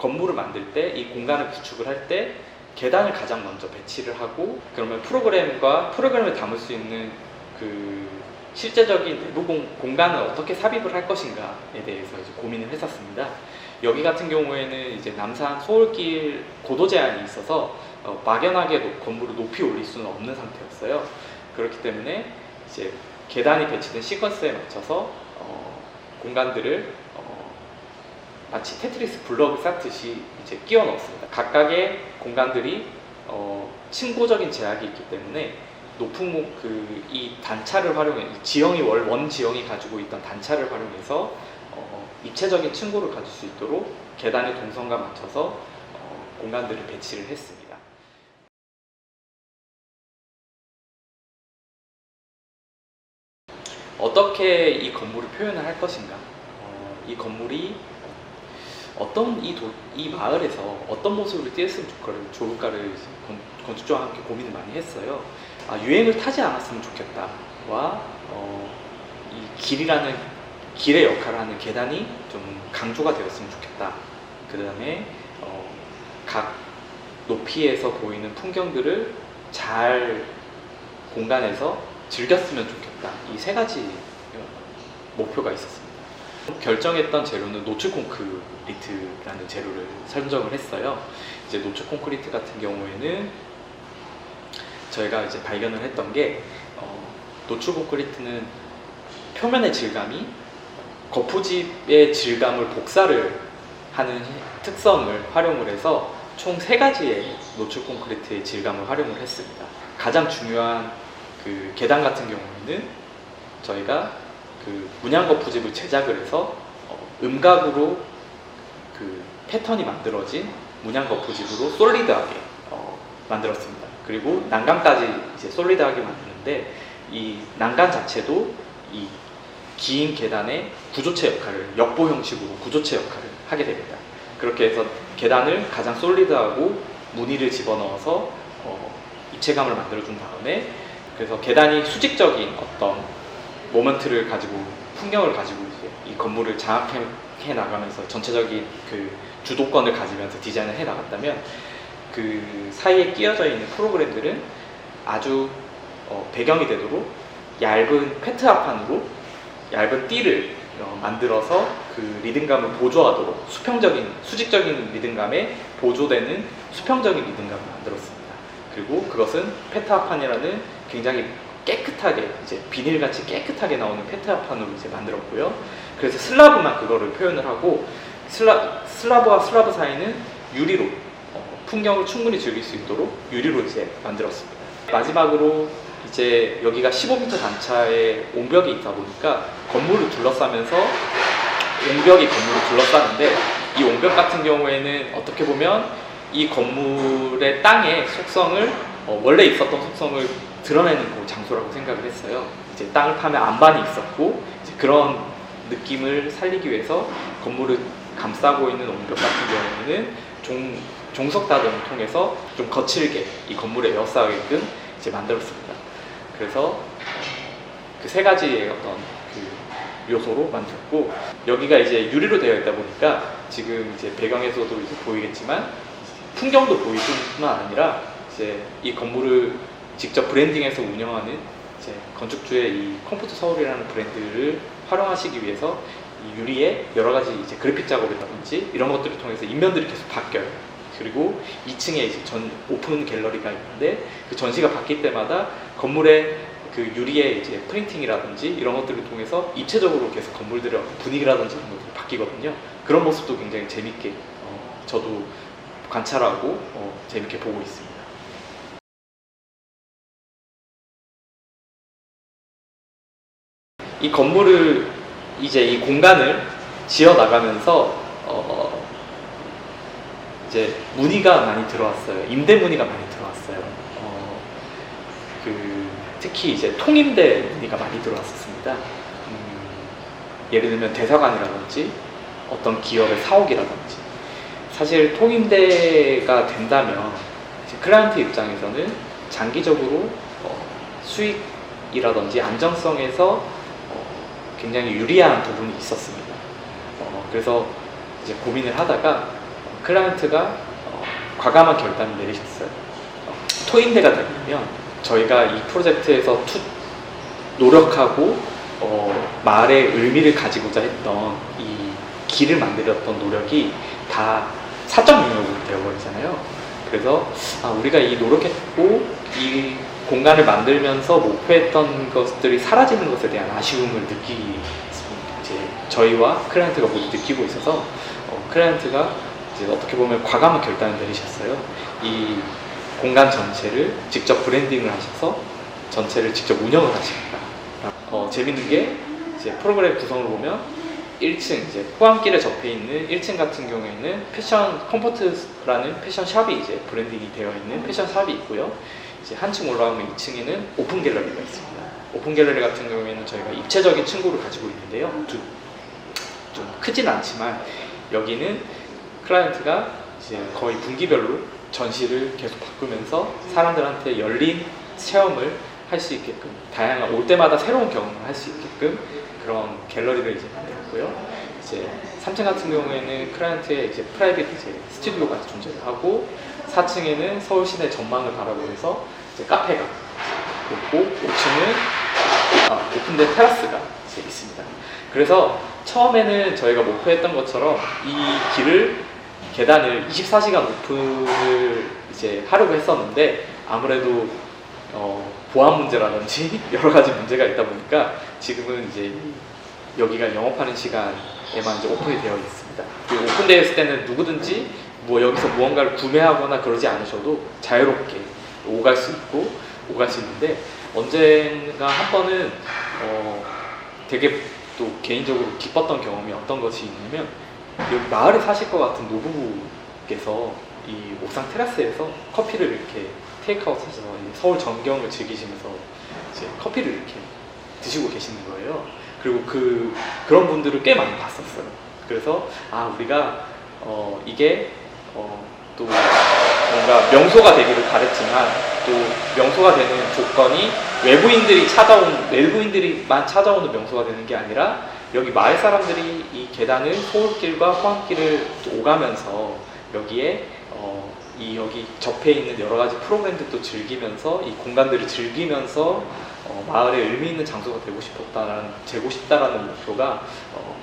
건물을 만들 때 이 공간을 구축을 할 때 계단을 가장 먼저 배치를 하고 그러면 프로그램과 프로그램을 담을 수 있는 그 실제적인 내부 공, 공간을 어떻게 삽입을 할 것인가에 대해서 이제 고민을 했었습니다. 여기 같은 경우에는 이제 남산 소울길 고도 제한이 있어서 어, 막연하게 높- 건물을 높이 올릴 수는 없는 상태였어요. 그렇기 때문에 이제 계단이 배치된 시퀀스에 맞춰서 어, 공간들을 어, 마치 테트리스 블럭을 쌓듯이 이제 끼워 넣었습니다. 각각의 공간들이 어, 층고적인 제약이 있기 때문에 높은 그 이 단차를 활용해 이 지형이 월, 원 지형이 가지고 있던 단차를 활용해서 어, 입체적인 층고를 가질 수 있도록 계단의 동선과 맞춰서 어, 공간들을 배치를 했습니다. 어떻게 이 건물을 표현을 할 것인가? 어, 이 건물이 어떤 이, 도, 이 마을에서 어떤 모습으로 띄었으면 좋을까를, 건, 건축주와 함께 고민을 많이 했어요. 아, 유행을 타지 않았으면 좋겠다와 어, 이 길이라는 길의 역할을 하는 계단이 좀 강조가 되었으면 좋겠다. 그 다음에 어, 각 높이에서 보이는 풍경들을 잘 공간에서 즐겼으면 좋겠다. 이 세 가지 목표가 있었습니다. 결정했던 재료는 노출 콘크리트라는 재료를 선정을 했어요. 이제 노출 콘크리트 같은 경우에는 저희가 이제 발견을 했던 게 어, 노출 콘크리트는 표면의 질감이 거푸집의 질감을 복사를 하는 특성을 활용을 해서 총 세 가지의 노출 콘크리트의 질감을 활용을 했습니다. 가장 중요한 그 계단 같은 경우에는 저희가 그 문양 거푸집을 제작을 해서 어, 음각으로 그 패턴이 만들어진 문양 거푸집으로 솔리드하게 어, 만들었습니다. 그리고 난간까지 이제 솔리드하게 만드는데 이 난간 자체도 이 긴 계단의 구조체 역할을 역보 형식으로 구조체 역할을 하게 됩니다. 그렇게 해서 계단을 가장 솔리드하고 무늬를 집어넣어서 어, 입체감을 만들어준 다음에 그래서 계단이 수직적인 어떤 모먼트를 가지고 풍경을 가지고 이제 이 건물을 장악해 나가면서 전체적인 그 주도권을 가지면서 디자인을 해 나갔다면 그 사이에 끼어져 있는 프로그램들은 아주 어, 배경이 되도록 얇은 페트 합판으로 얇은 띠를 어, 만들어서 그 리듬감을 보조하도록 수평적인 수직적인 리듬감에 보조되는 수평적인 리듬감을 만들었습니다. 그리고 그것은 페트합판이라는 굉장히 깨끗하게 이제 비닐같이 깨끗하게 나오는 페트합판으로 이제 만들었고요. 그래서 슬라브만 그거를 표현을 하고 슬라, 슬라브와 슬라브 사이는 유리로 어, 풍경을 충분히 즐길 수 있도록 유리로 이제 만들었습니다. 마지막으로 이제 여기가 15m 단차의 옹벽이 있다 보니까 건물을 둘러싸면서 옹벽이 건물을 둘러싸는데 이 옹벽 같은 경우에는 어떻게 보면 이 건물의 땅의 속성을 어, 원래 있었던 속성을 드러내는 그 장소라고 생각을 했어요. 이제 땅을 파면 안반이 있었고 이제 그런 느낌을 살리기 위해서 건물을 감싸고 있는 옹벽 같은 경우에는 종, 종석 다듬을 통해서 좀 거칠게 이 건물에 에워싸게끔 이제 만들었습니다. 그래서 그 세 가지의 어떤 그 요소로 만들었고 여기가 이제 유리로 되어 있다 보니까 지금 이제 배경에서도 이제 보이겠지만 풍경도 보일 뿐만 아니라 이제 이 건물을 직접 브랜딩해서 운영하는 건축주의 이 컴포트 서울이라는 브랜드를 활용하시기 위해서 이 유리에 여러 가지 이제 그래픽 작업이라든지 이런 것들을 통해서 인면들이 계속 바뀌어요. 그리고 2층에 이제 전 오픈 갤러리가 있는데 그 전시가 바뀔 때마다 건물의 그 유리의 이제 프린팅이라든지 이런 것들을 통해서 입체적으로 계속 건물들의 분위기라든지 이런 것들이 바뀌거든요. 그런 모습도 굉장히 재밌게 어, 저도 관찰하고 어, 재밌게 보고 있습니다. 이 건물을 이제 이 공간을 지어 나가면서 어, 이제 문의가 많이 들어왔어요. 임대 문의가 많이 들어왔어요. 어, 그 특히 이제 통임대 문의가 많이 들어왔었습니다. 음, 예를 들면 대사관이라든지 어떤 기업의 사옥이라든지 사실 통임대가 된다면 클라이언트 입장에서는 장기적으로 어, 수익이라든지 안정성에서 어, 굉장히 유리한 부분이 있었습니다. 어, 그래서 이제 고민을 하다가 어, 클라이언트가 어, 과감한 결단을 내리셨어요. 어, 토인대가 되면 저희가 이 프로젝트에서 투, 노력하고 어, 마을의 의미를 가지고자 했던 이 길을 만들었던 노력이 다 사적 영역으로 되어버리잖아요. 그래서 아, 우리가 이 노력했고 이 공간을 만들면서 목표했던 것들이 사라지는 것에 대한 아쉬움을 느끼기 이제 저희와 클라이언트가 모두 느끼고 있어서 어, 클라이언트가 이제 어떻게 보면 과감한 결단을 내리셨어요. 이 공간 전체를 직접 브랜딩을 하셔서 전체를 직접 운영을 하십니다. 어, 재밌는 게 이제 프로그램 구성을 보면 1층 이제 포항길에 접해 있는 1층 같은 경우에는 패션 컴포트라는 패션 샵이 이제 브랜딩이 되어 있는 패션 샵이 있고요. 이제 한층 올라가면 2층에는 오픈 갤러리가 있습니다. 오픈 갤러리 같은 경우에는 저희가 입체적인 층고를 가지고 있는데요. 좀, 좀 크진 않지만 여기는 클라이언트가 이제 거의 분기별로 전시를 계속 바꾸면서 사람들한테 열린 체험을 할 수 있게끔 다양한 올 때마다 새로운 경험을 할 수 있게끔 그런 갤러리를 이제 만들었고요. 이제 3층 같은 경우에는 클라이언트의 이제 프라이빗 이제 스튜디오가 존재를 하고 4층에는 서울 시내 전망을 바라보면서 이제 카페가 있고 5층은 아, 오픈된 테라스가 있습니다. 그래서 처음에는 저희가 목표했던 것처럼 이 길을 계단을 24시간 오픈을 이제 하려고 했었는데 아무래도 어, 보안 문제라든지 여러 가지 문제가 있다 보니까 지금은 이제 여기가 영업하는 시간에만 이제 오픈이 되어 있습니다. 오픈되어 있을 때는 누구든지 뭐 여기서 무언가를 구매하거나 그러지 않으셔도 자유롭게 오갈 수 있고 오갈 수 있는데 언젠가 한 번은 어, 되게 또 개인적으로 기뻤던 경험이 어떤 것이 있냐면 여기 마을에 사실 것 같은 노부부께서 이 옥상 테라스에서 커피를 이렇게 테이크아웃 해서 이제 서울 전경을 즐기시면서 이제 커피를 이렇게 드시고 계시는 거예요. 그리고 그 그런 분들을 꽤 많이 봤었어요. 그래서 아 우리가 어 이게 어 또 뭔가 명소가 되기를 바랬지만 또 명소가 되는 조건이 외부인들이 찾아온 외부인들이만 찾아오는 명소가 되는 게 아니라 여기 마을 사람들이 이 계단을 서울길과 포항길을 오가면서 여기에 어, 이 여기 접해 있는 여러 가지 프로그램들도 즐기면서 이 공간들을 즐기면서 어, 마을에 의미 있는 장소가 되고 싶었다라는 되고 싶다라는 목표가 어,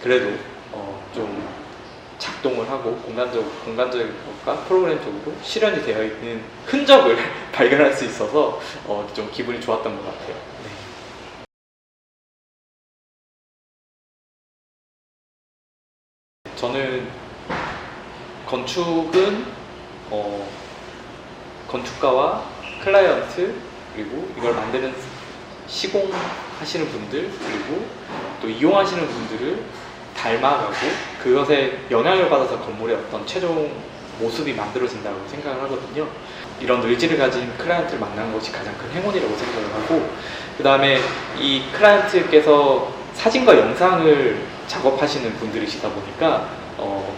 그래도 어, 좀 작동을 하고 공간적 공간적인 것과 프로그램적으로 실현이 되어 있는 흔적을 발견할 수 있어서 어, 좀 기분이 좋았던 것 같아요. 네. 저는 건축은 어, 건축가와 클라이언트 그리고 이걸 만드는 시공하시는 분들 그리고 또 이용하시는 분들을 닮아가고 그것에 영향을 받아서 건물의 어떤 최종 모습이 만들어진다고 생각을 하거든요. 이런 의지를 가진 클라이언트를 만난 것이 가장 큰 행운이라고 생각을 하고 그 다음에 이 클라이언트께서 사진과 영상을 작업하시는 분들이시다 보니까 어,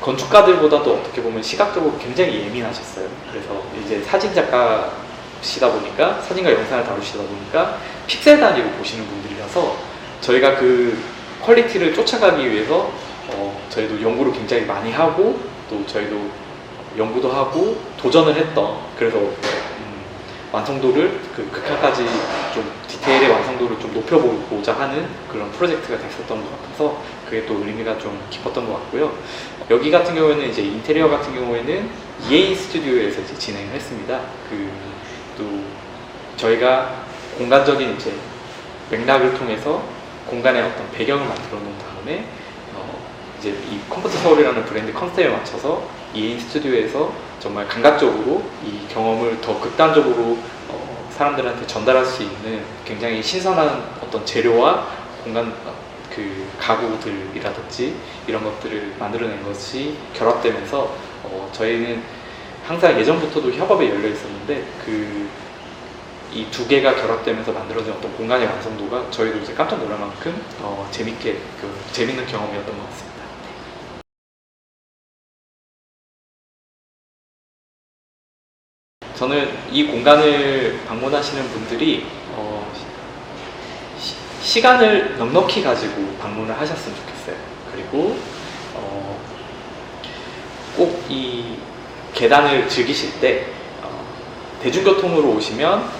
건축가들보다도 어떻게 보면 시각적으로 굉장히 예민하셨어요. 그래서 이제 사진 작가시다 보니까 사진과 영상을 다루시다 보니까 픽셀 단위로 보시는 분들이라서 저희가 그 퀄리티를 쫓아가기 위해서 어, 저희도 연구를 굉장히 많이 하고 또 저희도 연구도 하고 도전을 했던 그래서 음, 완성도를 그 극한까지 좀 디테일의 완성도를 좀 높여보고자 하는 그런 프로젝트가 됐었던 것 같아서 그게 또 의미가 좀 깊었던 것 같고요. 여기 같은 경우에는 이제 인테리어 같은 경우에는 EA 스튜디오에서 이제 진행을 했습니다. 그 또 저희가 공간적인 이제 맥락을 통해서 공간의 어떤 배경을 만들어 놓은 다음에 어, 이제 이 컴포트 서울이라는 브랜드 컨셉에 맞춰서 EA 스튜디오에서 정말 감각적으로 이 경험을 더 극단적으로 어, 사람들한테 전달할 수 있는 굉장히 신선한 어떤 재료와 공간 어, 그 가구들이라든지 이런 것들을 만들어낸 것이 결합되면서 어, 저희는 항상 예전부터도 협업에 열려 있었는데 그 이 두 개가 결합되면서 만들어진 어떤 공간의 완성도가 저희도 이제 깜짝 놀랄 만큼 어, 재밌게 그 재밌는 경험이었던 것 같습니다. 저는 이 공간을 방문하시는 분들이 어, 시, 시간을 넉넉히 가지고 방문을 하셨으면 좋겠어요. 그리고 어, 꼭 이 계단을 즐기실 때 어, 대중교통으로 오시면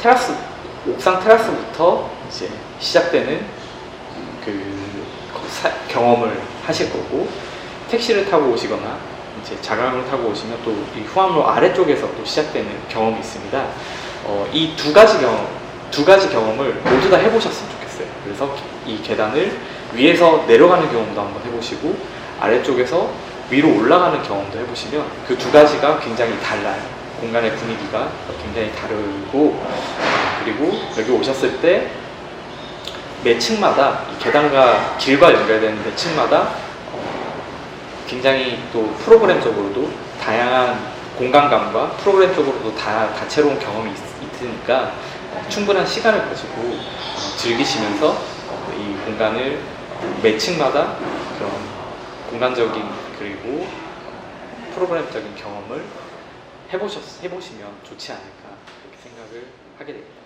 테라스 옥상 테라스부터 이제 시작되는 그 사- 경험을 하실 거고 택시를 타고 오시거나 이제 자가용을 타고 오시면 또 이 후암로 아래쪽에서 또 시작되는 경험이 있습니다. 어, 이 두 가지 경험, 두 가지 경험을 모두 다 해보셨으면 좋겠어요. 그래서 이 계단을 위에서 내려가는 경험도 한번 해보시고 아래쪽에서 위로 올라가는 경험도 해보시면 그 두 가지가 굉장히 달라요. 공간의 분위기가 굉장히 다르고 그리고 여기 오셨을 때 매 층마다 이 계단과 길과 연결되는 매 층마다 어, 굉장히 또 프로그램적으로도 다양한 공간감과 프로그램적으로도 다 다채로운 경험이 있, 있으니까 어, 충분한 시간을 가지고 어, 즐기시면서 어, 이 공간을 매 층마다 그런 공간적인 그리고 어, 프로그램적인 경험을 해보셨, 해보시면 좋지 않을까 그렇게 생각을 하게 됩니다.